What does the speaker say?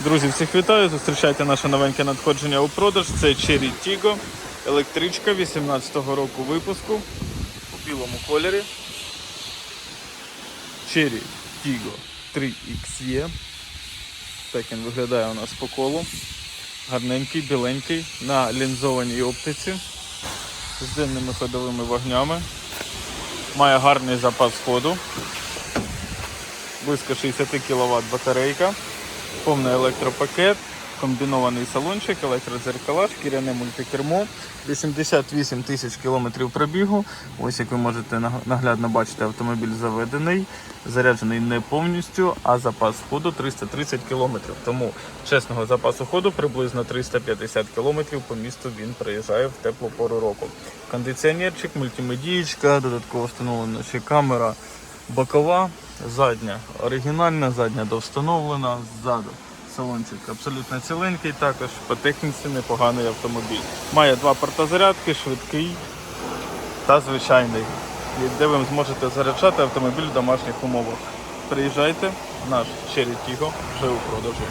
Друзі, всіх вітаю! Зустрічайте наше новеньке надходження у продаж. Це Cherry Tiggo, електричка 18-го року випуску у білому кольорі. Cherry Tiggo 3XE. Так він виглядає у нас по колу. Гарненький, біленький, на лінзованій оптиці з денними ходовими вогнями. Має гарний запас ходу. Близько 60 кВт батарейка, повний електропакет, комбінований салончик, електрозеркала, шкіряне мультикермо, 88 тисяч кілометрів пробігу. Ось як ви можете наглядно бачити, автомобіль заведений, заряджений не повністю, а запас ходу 330 кілометрів. Тому чесного запасу ходу приблизно 350 кілометрів по місту він проїжджає в теплу пору року. Кондиціонерчик, мультимедієчка, додатково встановлена ще камера бокова, задня оригінальна, задня довстановлена, ззаду. Салончик абсолютно ціленький, також по техніці непоганий автомобіль. Має два портозарядки, швидкий та звичайний, де ви зможете заряджати автомобіль в домашніх умовах. Приїжджайте, наш Cherry Tiggo вже у продажу.